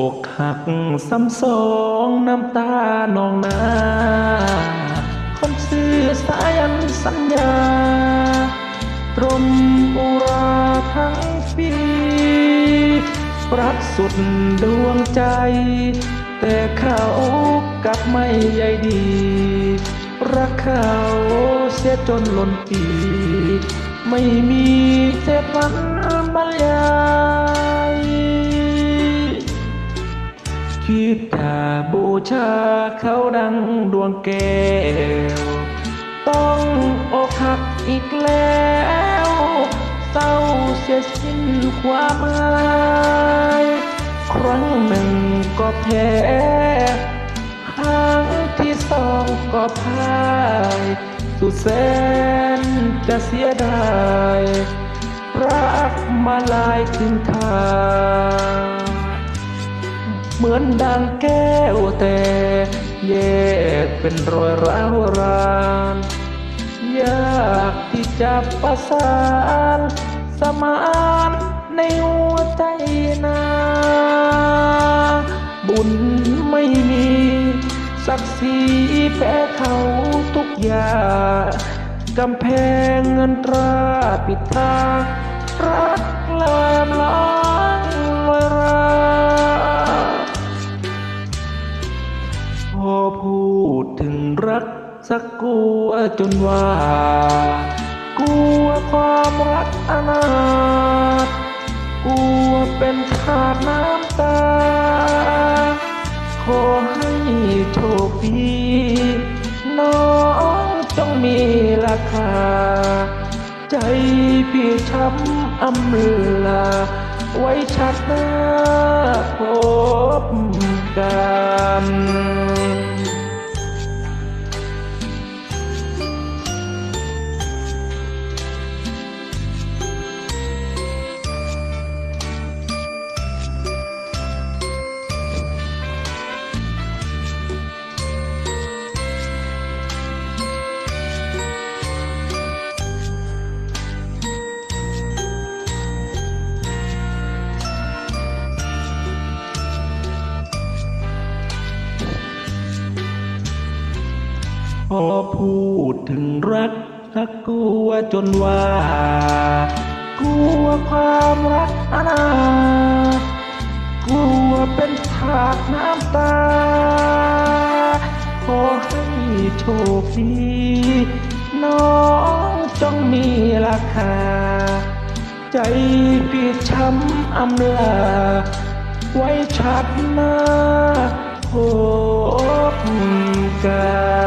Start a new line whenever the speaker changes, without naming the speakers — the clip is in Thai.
อกหักซ้ำสองน้ำตานองนาคนซื่อสายันสัญญา ตรมอุราทั้งปีรักสุดดวงใจ แต่เขากลับไม่ใยดี รักเขาเสียจนล้นปี ไม่มีเศษวันบรรยา คิดถ้าบูชาเขาดังดวงแก้ว ต้องอกหักอีกแล้ว เศร้าเสียสิ้นความหมายครั้งหนึ่งก็แพ้ครั้งที่สองก็พ่ายสุดแสนจะเสียดายรักมาลายถึงทาง เหมือนดังแก้วแต่แยกเป็นรอยร้าวรานยากที่จะประสานสมานในหัวใจนาบุญไม่มีศักดิ์ศรีแพ้เขาทุกอย่างกำแพงเงินตราปิดทางรัก ดถึงรักสักกลัวจนว่ากลัวความรักอนาถกลัวเป็นขาดน้ำตา ขอให้โชคดีน้องจงมีราคา ใจพี่ช้ำอำลา ไว้ชัดหน้าพบกัน พอพูดถึงรักสักกลัวจนว่า กลัวความรักอนากลัวเป็นฉากน้ำตา ขอให้โชคดีน้องจงมีราคา ใจพี่ช้ำอำลา ไว้ชัดหน้าพบกัน